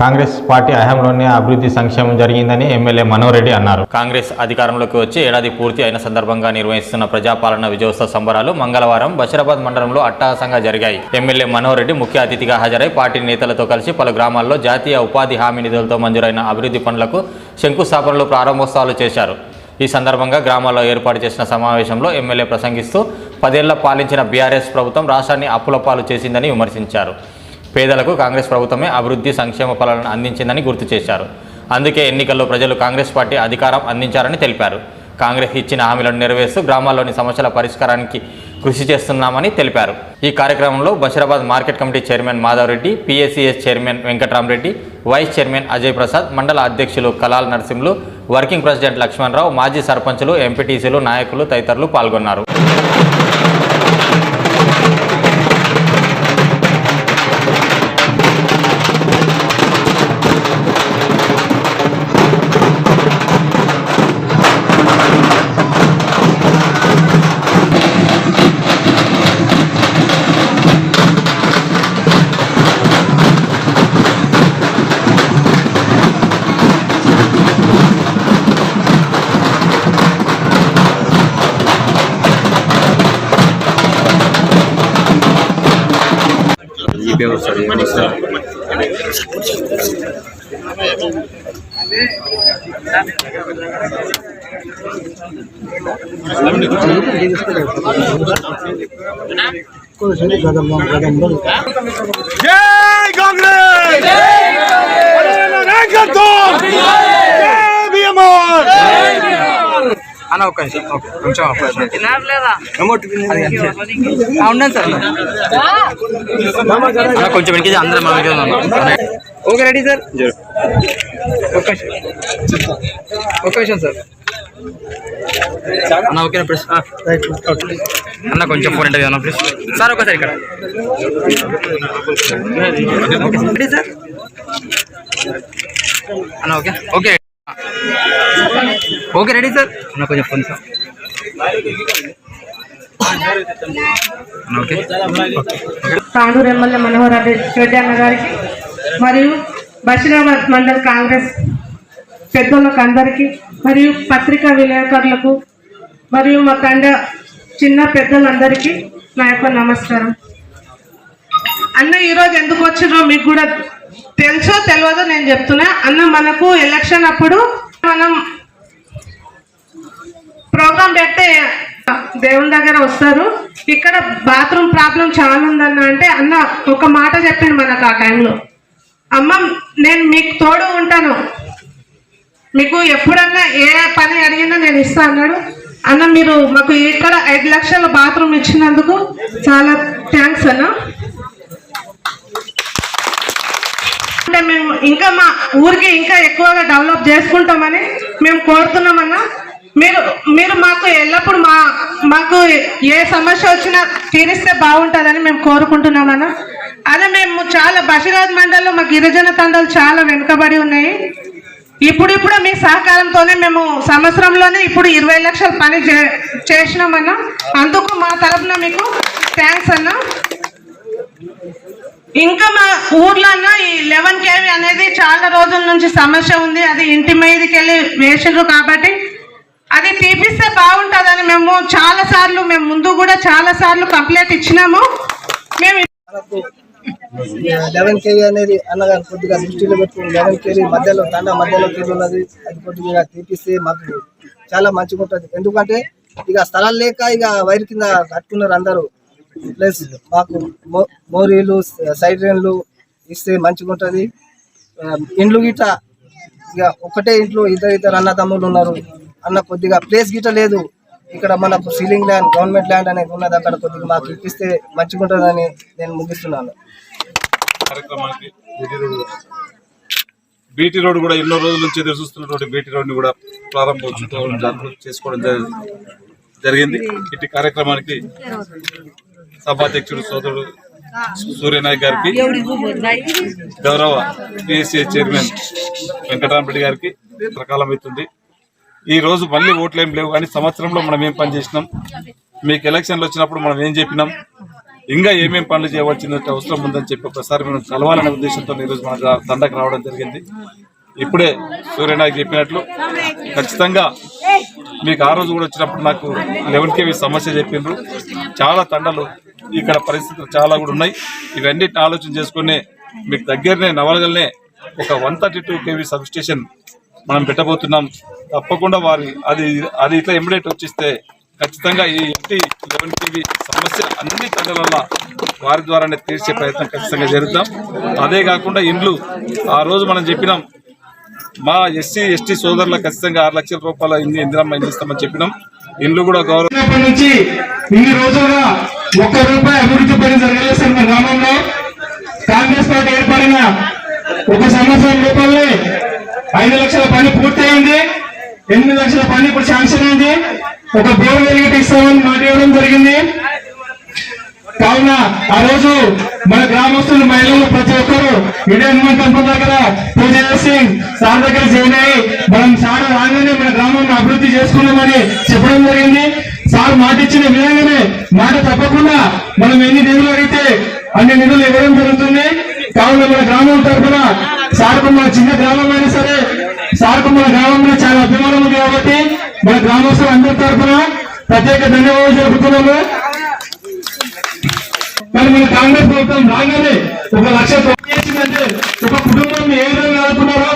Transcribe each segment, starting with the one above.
Congress party హయాంలోనే అభివృద్ధి సంక్షేమం జరిగిందని ఎమ్మెల్యే మనోరెడ్డి అన్నారు. కాంగ్రెస్ అధికారంలోకి వచ్చి ఏడాది పూర్తి అయిన సందర్భంగా నిర్వహిస్తున్న ప్రజాపాలన విజయోత్సవ సంబరాలు మంగళవారం బషీరాబాద్ మండలంలో అట్టహాసంగా జరిగాయి. ఎమ్మెల్యే మనోరెడ్డి ముఖ్య అతిథిగా హాజరై పార్టీ నేతలతో కలిసి పలు గ్రామాల్లో జాతీయ ఉపాధి హామీ నిధులతో మంజూరైన అభివృద్ధి పనులకు శంకుస్థాపనలు ప్రారంభోత్సవాలు చేశారు. ఈ సందర్భంగా గ్రామాల్లో ఏర్పాటు చేసిన సమావేశంలో ఎమ్మెల్యే ప్రసంగిస్తూ పదేళ్ళ పాలించిన బీఆర్ఎస్ ప్రభుత్వం రాష్ట్రాన్ని అప్పుల పాలు చేసిందని విమర్శించారు. పేదలకు కాంగ్రెస్ ప్రభుత్వమే అభివృద్ధి సంక్షేమ ఫలాలను అందించిందని గుర్తు చేశారు. అందుకే ఎన్నికల్లో ప్రజలు కాంగ్రెస్ పార్టీ అధికారం అందించారని తెలిపారు. కాంగ్రెస్ ఇచ్చిన హామీలను నెరవేరుస్తూ గ్రామాల్లోని సమస్యల పరిష్కారానికి కృషి చేస్తున్నామని తెలిపారు. ఈ కార్యక్రమంలో Basheerabad market committee chairman Madhavareddy PSCS chairman Venkataramareddy vice chairman Ajay Prasad మండల అధ్యక్షులు కలాల్ నరసింహులు వర్కింగ్ ప్రెసిడెంట్ లక్ష్మణరావు మాజీ సర్పంచులు ఎంపీటీసీలు నాయకులు తదితరులు పాల్గొన్నారు. జీపే వస్తుంది వస్తుంది జై కాంగ్రెస్! నాయకత్వం జై భీమవరం అన్న ఒక్క నిమిషం ఓకే కొంచెం అమౌంట్ ఉండండి సార్. అన్న కొంచెం వెనక్కి అందరం దగ్గర ఉన్నాం. Okay ready sir. ఒక్క నిమిషం. సార్. అన్న ఓకే ప్లీజ్ అన్న కొంచెం ఫోన్ ఇంటర్వ్యూ అన్న ప్లీజ్ సార్ ఒకసారి ఇక్కడ. Ready sir? అన్న okay. Okay. Okay ready sir? అన్న కొంచెం phone sir Tandur MLA Manohar Reddy అన్న గారికి మరియు బషీరాబాద్ మండల్ కాంగ్రెస్ పెద్దలకు అందరికీ మరియు పత్రికా విలేకరులకు మరియు మా తండ చిన్న పెద్దలందరికీ నా యొక్క నమస్కారం. అన్న ఈరోజు ఎందుకు వచ్చినో మీకు కూడా తెలుసో తెలియదో నేను చెప్తున్నా. అన్న మనకు ఎలక్షన్ అప్పుడు మనం ప్రోగ్రామ్ పెడితే దేవుని దగ్గర వస్తారు. ఇక్కడ బాత్రూమ్ ప్రాబ్లం చాలా ఉందన్న అంటే అన్న ఒక మాట చెప్పిండు మనకు ఆ టైంలో అమ్మ నేను మీకు తోడు ఉంటాను. మీకు ఎప్పుడన్నా ఏ పని అడిగినా నేను ఇస్తా అన్నాడు. అన్న మీరు మాకు ఇక్కడ ఐదు లక్షల బాత్రూమ్ ఇచ్చినందుకు చాలా థ్యాంక్స్ అన్న. అంటే మేము ఇంకా మా ఊరికి ఇంకా ఎక్కువగా డెవలప్ చేసుకుంటామని మేము కోరుతున్నామన్నా. మీరు మీరు మాకు ఎల్లప్పుడు మా మాకు ఏ సమస్య వచ్చినా తీరిస్తే బాగుంటుందని మేము కోరుకుంటున్నామన్నా. అదే మేము చాలా బషీరాజ్ మండల్లో మా గిరిజన తండాలు చాలా వెనుకబడి ఉన్నాయి. ఇప్పుడు ఇప్పుడు మీ సహకారంతోనే మేము సంవత్సరంలోనే ఇప్పుడు ఇరవై లక్షల పని చే చేసినామన్నా. అందుకు మా తరఫున మీకు థ్యాంక్స్ అన్నా. ఇంకా మా ఊర్లో అన్న ఈ లెవెన్ కేవీ అనేది చాలా రోజుల నుంచి సమస్య ఉంది. అది ఇంటి మీదకి వెళ్ళి వేసిండ్రు కాబట్టి అది తీపిస్తే బాగుంటుందని మేము చాలా సార్లు మేము ముందు కూడా చాలా సార్లు కంప్లైంట్ ఇచ్చినాము. మేము లెవెన్ కేవీ అనేది అన్నగారు కొద్దిగా దృష్టిలో పెట్టుకుని లెవెన్ కేవీ మధ్యలో తండ మధ్యలో కేవీ ఉన్నది. అది కొద్దిగా తీపిస్తే మాకు చాలా మంచిగా ఉంటుంది ఎందుకంటే ఇక స్థలాలు లేక ఇక వైర్ కింద కట్టుకున్నారు అందరూ. ప్లస్ మాకు మో- మోరీలు సైడ్రేన్లు ఇస్తే మంచిగా ఉంటుంది ఇండ్లు గిట్ట ఇక ఒకటే ఇంట్లో ఇద్దరు ఇద్దరు అన్నదమ్ములు ఉన్నారు. అన్న కొద్దిగా ప్లేస్ గిట్ట లేదు. ఇక్కడ మనకు సీలింగ్ ల్యాండ్ గవర్నమెంట్ ల్యాండ్ అనేది ఉన్నది. అక్కడ కొద్దిగా మాకు ఇప్పిస్తే మంచిగా ఉంటుందని నేను ముగిస్తున్నాను. కార్యక్రమానికి బీటీ రోడ్ బీటీ కూడా ఎన్నో రోజుల నుంచి ఎదురు చూస్తున్నటువంటి బీటీ రోడ్ని కూడా ప్రారంభోత్సవం జాగ్రత్త చేసుకోవడం జరిగింది. ఇటు కార్యక్రమానికి సభాధ్యక్షుడు సోదరుడు సూర్యనాయక్ గారికి గౌరవ పిఎస్సీ చైర్మన్ వెంకటరామరెడ్డి గారికి రకాలం అవుతుంది ఈ రోజు మళ్ళీ ఓట్లు ఏం లేవు కానీ సంవత్సరంలో మనం ఏం పని చేసినాం? మీకు ఎలక్షన్లు వచ్చినప్పుడు మనం ఏం చెప్పినాం? ఇంకా ఏమేం పనులు చేయవలసిన అవసరం ఉందని చెప్పి ఒకసారి మనం కలవాలనే ఉద్దేశంతో ఈరోజు మన తండకు రావడం జరిగింది. ఇప్పుడే సూర్యనాయక్ చెప్పినట్లు ఖచ్చితంగా మీకు ఆ రోజు కూడా వచ్చినప్పుడు నాకు లెవెన్ కేవీ సమస్య చెప్పిండ్రు. చాలా తండలు ఇక్కడ పరిస్థితులు చాలా కూడా ఉన్నాయి. ఇవన్నీ ఆలోచన చేసుకుని మీకు దగ్గరనే నవలగలనే ఒక one thirty two KV substation మనం పెట్టబోతున్నాం. తప్పకుండా వారి అది అది ఇట్లా ఇమ్మీడియట్ వచ్చిస్తే ఖచ్చితంగా ఈ ఎఫ్టీ లెవెన్ కేవీ సమస్య అన్ని తండ్రుల వారి ద్వారానే తీర్చే ప్రయత్నం ఖచ్చితంగా జరుగుతాం. అదే కాకుండా ఇండ్లు ఆ రోజు మనం చెప్పినాం. మా ఎస్సీ ఎస్టీ సోదరులకు ఖచ్చితంగా ఆరు లక్షల రూపాయల ఇంది ఇందిరమ్మ ఇస్తామని చెప్పినాం. ఇండ్లు కూడా గౌరవం నుంచి ఇన్ని రోజులుగా ఒక్క రూపాయి అభివృద్ధి పని జరగలేదు సార్ మా గ్రామంలో. కాంగ్రెస్ పార్టీ ఏర్పడిన ఒక సంవత్సరం రూపాయలే ఐదు లక్షల పని పూర్తయింది. ఎనిమిది లక్షల పని ఇప్పుడు శాంక్షన్ అయింది. ఒక బోర్డు వెలిగిట ఇస్తామని మాట ఇవ్వడం జరిగింది. కావున ఆ రోజు మన గ్రామస్తులు మహిళలు ప్రతి ఒక్కరు ఇండియన్ హనుమాన్ టెంపుల్ దగ్గర పూజ చేసి సార్ దగ్గర జాయిన్ అయ్యి మనం సార్ రాగానే మన గ్రామాన్ని అభివృద్ధి చేసుకున్నామని చెప్పడం జరిగింది. ఇచ్చిన విధంగానే మాట తప్పకుండా మనం ఎన్ని నిధులు అడిగితే అన్ని నిధులు ఇవ్వడం జరుగుతుంది. కావున మన గ్రామం తరఫున సార్కు మన చిన్న గ్రామం అయినా సరే సార్కు మన గ్రామంలో చాలా అభిమానం ఉంది కాబట్టి మన గ్రామస్తులు అందరి తరఫున ప్రత్యేక ధన్యవాదాలు జరుపుతున్నాము. మరి మన కాంగ్రెస్ ప్రభుత్వం రాగానే ఒక లక్ష చేసిందంటే ఒక కుటుంబం ఏ విధంగా ఆడుకున్నారో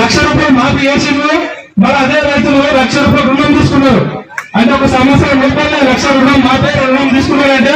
లక్ష రూపాయలు మాకు వేసిండ్రు మరి అదే రైతులు లక్ష రూపాయలు రుణం తీసుకున్నారు. అంటే ఒక సంవత్సరం రూపాయలు లక్ష రుణం మాపే రుణం తీసుకున్నారంటే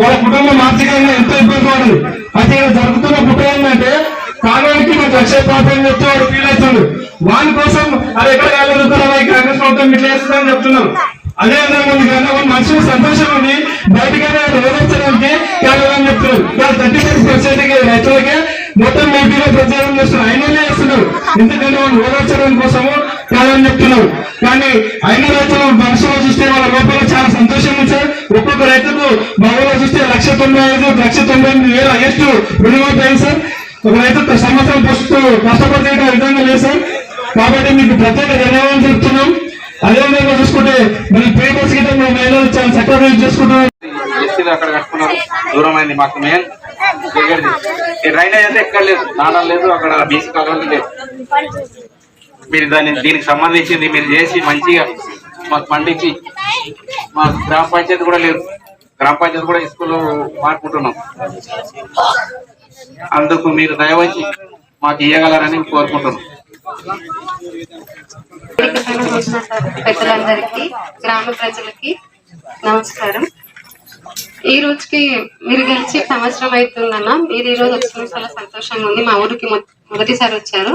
వాళ్ళ కుటుంబం ఆర్థికంగా ఎంతో ఇబ్బంది పడదు. అయితే ఇక్కడ జరుగుతున్న కుట్ర ఏంటంటే కాలానికి నాకు లక్ష రూపాయలు చెప్తే వాడు ఫీల్ అవుతుంది వాని కోసం అది ఎక్కడ కాలేదు కాంగ్రెస్ ప్రభుత్వం ఇట్లా చేస్తుందని చెప్తున్నాం. అదే విధంగా ఉంది ఒక మనుషులు సంతోషం ఉంది బయటకైనా రోజొచ్చడానికి కేవలం చెప్తున్నారు థర్టీ సిక్స్ పర్సెంట్ రైతులకి మొత్తం ఏపీలో ప్రచారం చేస్తున్నారు. అయినా చేస్తున్నారు. ఎందుకంటే వాళ్ళు ఓదార్చడం కోసము కేవలం చెప్తున్నారు కానీ అయిన రైతులు మనసులో చూస్తే వాళ్ళ లోపల చాలా సంతోషం సార్. ఒక్కొక్క రైతుకు బాగా చూస్తే లక్ష తొంభై ఐదు లక్ష తొంభై ఎనిమిది వేల హైయెస్ట్ రుణమైపోయింది సార్. ఒక రైతు సంవత్సరం ప్రస్తుతం కష్టపడే విధంగా లేదు సార్. కాబట్టి మీకు ప్రత్యేక ధన్యవాదాలు చెప్తున్నాం. అదే విధంగా చూసుకుంటే మన పేపర్స్ గిట్ట మన మహిళలు చాలా చక్కగా యూజ్ చేసుకుంటున్నాం. అక్కడ కట్టుకున్నారు. దూరం అయింది మాకు మెయిన్ డ్రైనేజ్ అయితే ఎక్కడ లేదు నాణం లేదు అక్కడ బీసీ కాలువలు లేదు మీరు దాన్ని దీనికి సంబంధించింది మీరు చేసి మంచిగా మాకు పండించి మా గ్రామ పంచాయతీ కూడా లేదు. గ్రామ పంచాయతీ కూడా స్కూల్లో మారుకుంటున్నాం. అందుకు మీరు దయవచ్చి మాకు ఇవ్వగలరని కోరుకుంటున్నాం. పెద్దలందరికీ గ్రామ ప్రజలకి నమస్కారం. ఈ రోజుకి మీరు గెలిచి సంవత్సరం అవుతుందన్న మీరు ఈ రోజు వచ్చిన చాలా సంతోషంగా ఉంది. మా ఊరికి మొదటిసారి వచ్చారు.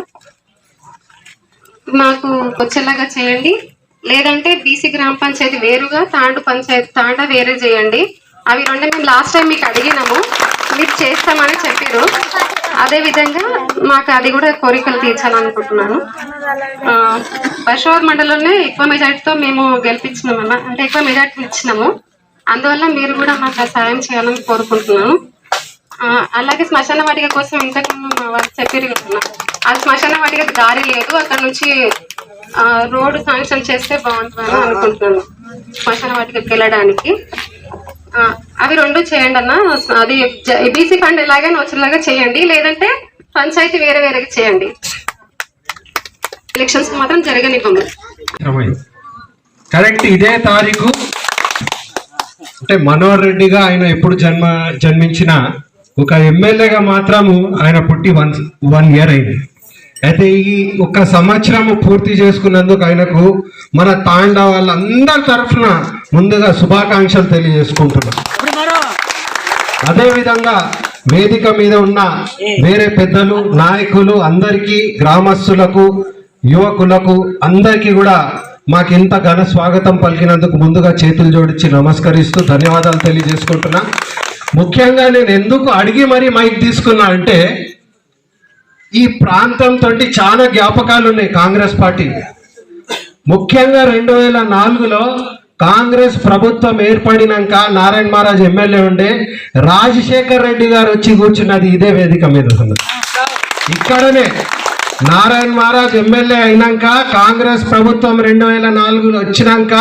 మాకు వచ్చేలాగా చేయండి. లేదంటే బీసీ గ్రామ పంచాయతీ వేరుగా తాండు పంచాయతీ తాండ వేరే చేయండి. అవి రెండు మేము లాస్ట్ టైం మీకు అడిగినాము. మీరు చేస్తామని చెప్పారు అదే విధంగా మాకు అది కూడా కోరికలు తీర్చాలనుకుంటున్నాను. ఆ, బషోర్ మండలంలో ఎక్కువ మెజార్టీతో మేము గెలిపించినాము అంటే ఎక్కువ మెజార్టీ ఇచ్చినాము. అందువల్ల మీరు కూడా మాకు సాయం చేయాలని కోరుకుంటున్నాను. అలాగే శ్మశాన వాటిక కోసం ఇంతకుముందు మా చెప్పారు కదా ఆ శ్మశాన వాటిక దారి లేదు. అక్కడ నుంచి రోడ్డు శాంక్షన్ చేస్తే బాగుంటుందని అనుకుంటున్నాను. శ్మశాన వాటికకి వెళ్ళడానికి. అవి రెండు చేయండి అన్న. అది బీసీ ఫండ్ ఎలాగైనా వచ్చేలాగా చేయండి. లేదంటే పంచాయతీ వేరే వేరేగా చేయండి. ఎలక్షన్స్ మాత్రం జరగనివ్వము. కరెక్ట్ ఇదే తారీఖు. అంటే మనోహర్ రెడ్డిగా ఆయన ఎప్పుడు జన్మ జన్మించిన ఒక ఎమ్మెల్యేగా మాత్రము ఆయన పుట్టి వన్ వన్ ఇయర్ అయింది. అయితే ఈ ఒక సంవత్సరము పూర్తి చేసుకున్నందుకు ఆయనకు మన తాండా వాళ్ళందరి తరఫున ముందుగా శుభాకాంక్షలు తెలియజేసుకుంటున్నాం. అదే విధంగా వేదిక మీద ఉన్న వేరే పెద్దలు నాయకులు అందరికీ గ్రామస్తులకు యువకులకు అందరికీ కూడా మాకు ఇంత ఘన స్వాగతం పలికినందుకు ముందుగా చేతులు జోడించి నమస్కరిస్తూ ధన్యవాదాలు తెలియజేసుకుంటున్నా. ముఖ్యంగా నేను ఎందుకు అడిగి మరీ మైక్ తీసుకున్నా అంటే ఈ ప్రాంతంతో చాలా జ్ఞాపకాలు ఉన్నాయి కాంగ్రెస్ పార్టీ. ముఖ్యంగా రెండు వేల నాలుగులో కాంగ్రెస్ ప్రభుత్వం ఏర్పడినాక నారాయణ మహారాజ్ ఎమ్మెల్యే ఉండే రాజశేఖర్ రెడ్డి గారు వచ్చి కూర్చున్నది ఇదే వేదిక మీద ఇక్కడనే నారాయణ మహారాజ్ ఎమ్మెల్యే అయినాక కాంగ్రెస్ ప్రభుత్వం రెండు వేల నాలుగులో వచ్చినాక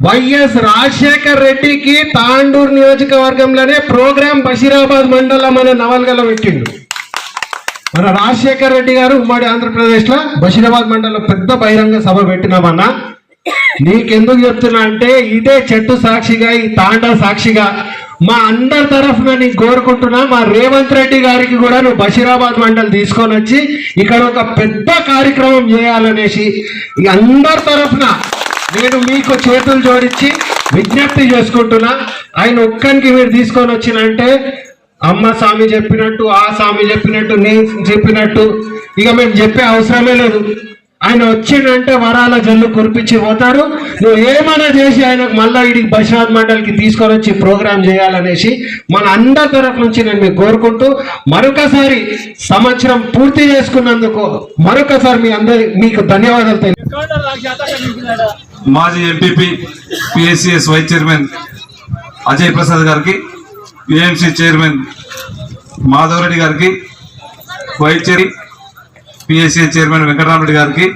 వైఎస్ రాజశేఖర్ రెడ్డికి తాండూరు నియోజకవర్గంలోనే ప్రోగ్రాం బషీరాబాద్ మండలం అనే నవల్గల పెట్టిండు. మన రాజశేఖర్ రెడ్డి గారు ఉమ్మడి ఆంధ్రప్రదేశ్లో బషీరాబాద్ మండలం పెద్ద బహిరంగ సభ పెట్టినామన్నా. నీకెందుకు చెప్తున్నా అంటే ఇదే చెట్టు సాక్షిగా ఈ తాండా సాక్షిగా మా అందరి తరఫున నీకు కోరుకుంటున్నా మా రేవంత్ రెడ్డి గారికి కూడా నువ్వు బషీరాబాద్ మండలి తీసుకొని వచ్చి ఇక్కడ ఒక పెద్ద కార్యక్రమం చేయాలనేసి ఈ అందరి తరఫున నేను మీకు చేతులు జోడించి విజ్ఞప్తి చేసుకుంటున్నా. ఆయన ఒక్కరికి మీరు తీసుకొని వచ్చినంటే అమ్మ స్వామి చెప్పినట్టు ఆ స్వామి చెప్పినట్టు నేను చెప్పినట్టు ఇక మేము చెప్పే అవసరమే లేదు. ఆయన వచ్చిందంటే వరాల జల్లు కురిపించి పోతారు. నువ్వు ఏమైనా చేసి ఆయనకు మళ్ళా ఇడి బషాద్ మండలికి తీసుకొని వచ్చి ప్రోగ్రామ్ చేయాలనేసి మన అందరి తరఫు నుంచి నేను మీకు కోరుకుంటూ మరొకసారి సంవత్సరం పూర్తి చేసుకున్నందుకు మరొకసారి మీ అందరి మీకు ధన్యవాదాలు తెలియదు మాజీ MPP PSCS vice chairman Ajay Prasad గారికి ఏఎంసీ చైర్మన్ మాధవరెడ్డి గారికి vice chair PSCS chairman Venkataramareddy గారికి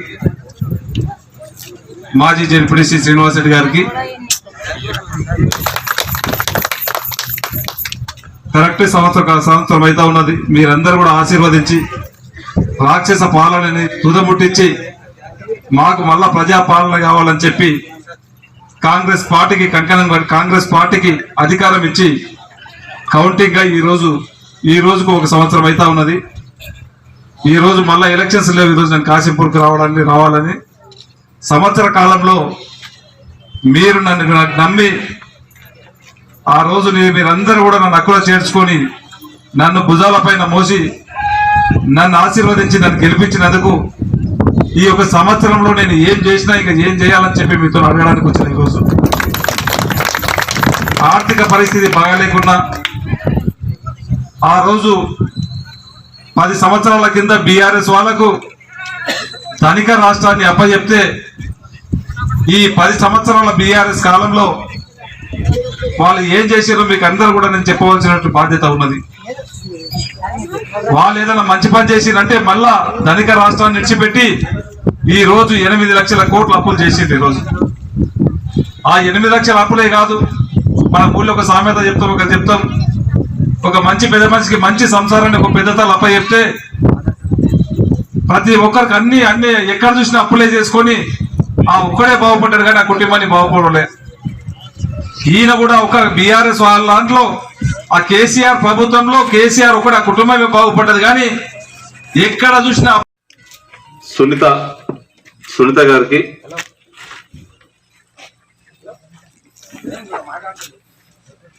మాజీ జెడ్పీటీసీ శ్రీనివాస్ రెడ్డి గారికి కరెక్ట్ సంవత్సరం సంవత్సరం అయితే ఉన్నది. మీరందరూ కూడా ఆశీర్వదించి రాక్షస పాలనని తుదముట్టించి మాకు మళ్ళా ప్రజాపాలన కావాలని చెప్పి కాంగ్రెస్ పార్టీకి కంకణం కాంగ్రెస్ పార్టీకి అధికారం ఇచ్చి కౌంటింగ్గా ఈ రోజు ఈ రోజుకు ఒక సంవత్సరం అయితే ఉన్నది. ఈ రోజు మళ్ళా ఎలక్షన్స్ లేవు ఈ రోజు నేను కాశీపూర్కి రావడానికి రావాలని. సంవత్సర కాలంలో మీరు నన్ను నాకు నమ్మి ఆ రోజు నేను మీరందరూ కూడా నన్ను అక్కువ చేర్చుకొని నన్ను భుజాలపైన మోసి నన్ను ఆశీర్వదించి నన్ను గెలిపించినందుకు ఈ యొక్క సంవత్సరంలో నేను ఏం చేసినా ఇంకా ఏం చేయాలని చెప్పి మీతో అడగడానికి వచ్చిన ఈరోజు. ఆర్థిక పరిస్థితి బాగాలేకున్నా ఆ రోజు పది సంవత్సరాల కింద బీఆర్ఎస్ వాళ్ళకు ధనిక రాష్ట్రాన్ని అప్పచెప్తే ఈ పది సంవత్సరాల బీఆర్ఎస్ కాలంలో వాళ్ళు ఏం చేశారో మీకు అందరూ కూడా నేను చెప్పవలసినట్టు బాధ్యత ఉన్నది. వాళ్ళు ఏదైనా మంచి పని చేసిరంటే మళ్ళా ధనిక రాష్ట్రాన్ని విడిచిపెట్టి ఈ రోజు ఎనిమిది లక్షల కోట్ల అప్పులు చేసింది ఈ రోజు. ఆ ఎనిమిది లక్షల అప్పులే కాదు మన ఊళ్ళో ఒక సామెత చెప్తాం ఒక చెప్తాం. ఒక మంచి పెద్ద మనిషికి మంచి సంసారాన్ని ఒక పెద్దతలు అప్ప చెప్తే ప్రతి ఒక్కరికి అన్ని అన్ని ఎక్కడ చూసినా అప్పులే చేసుకొని ఆ ఒక్కడే బాగుపడ్డాడు కానీ ఆ కుటుంబాన్ని బాగుపడలేదు ఈయన కూడా ఒక బీఆర్ఎస్ వాళ్ళ దాంట్లో ఆ కేసీఆర్ ప్రభుత్వంలో కేసీఆర్ ఒకటి ఆ కుటుంబమే బాగుపడ్డది కానీ ఎక్కడ చూసినా సునీత సునీత గారికి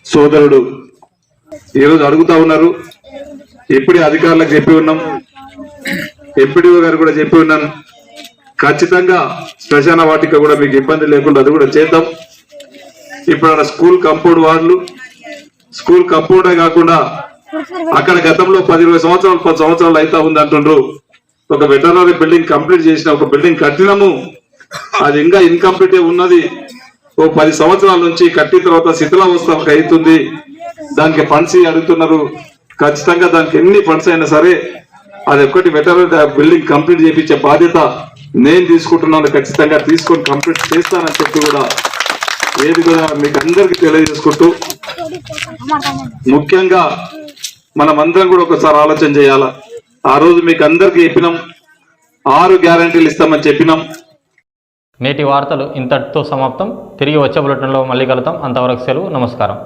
సోదరుడు ఈరోజు అడుగుతా ఉన్నారు. ఎప్పుడు అధికారులకు చెప్పి ఉన్నాం. ఎంపీడీఓ గారు కూడా చెప్పి ఉన్నాను ఖచ్చితంగా శ్మశాన వాటిక కూడా మీకు ఇబ్బంది లేకుండా అది కూడా చేద్దాం. ఇప్పుడు స్కూల్ కంపౌండ్ వాళ్ళు స్కూల్ కంపౌండే కాకుండా అక్కడ గతంలో పది ఇరవై సంవత్సరాలు పది సంవత్సరాలు అయితే ఉంది అంటుండ్రు ఒక వెటర్నరీ బిల్డింగ్ కంప్లీట్ చేసిన ఒక బిల్డింగ్ కట్టినాము. అది ఇంకా ఇన్కంప్లీట్ ఉన్నది. ఓ పది సంవత్సరాల నుంచి కట్టిన తర్వాత శిథిలావస్థకు అవుతుంది. దానికి ఫండ్స్ అడుగుతున్నారు. ఖచ్చితంగా దానికి ఎన్ని ఫండ్స్ అయినా సరే అది ఒక్కటి వెటర్నరీ బిల్డింగ్ కంప్లీట్ చేయించే బాధ్యత నేను తీసుకుంటున్నాను. ఖచ్చితంగా తీసుకొని కంప్లీట్ చేస్తానని చెప్పి కూడా ఏది కూడా మీకు అందరికి తెలియజేసుకుంటూ ముఖ్యంగా మనం అందరం కూడా ఒకసారి ఆలోచన చేయాలా? ఆ రోజు మీకు అందరికి చెప్పినాం ఆరు గ్యారంటీలు ఇస్తామని చెప్పినాం. నేటి వార్తలు ఇంతటితో సమాప్తం. తిరిగి వచ్చే బులెటిన్లో మళ్ళీ కలుద్దాం. అంతవరకు సెలవు నమస్కారం.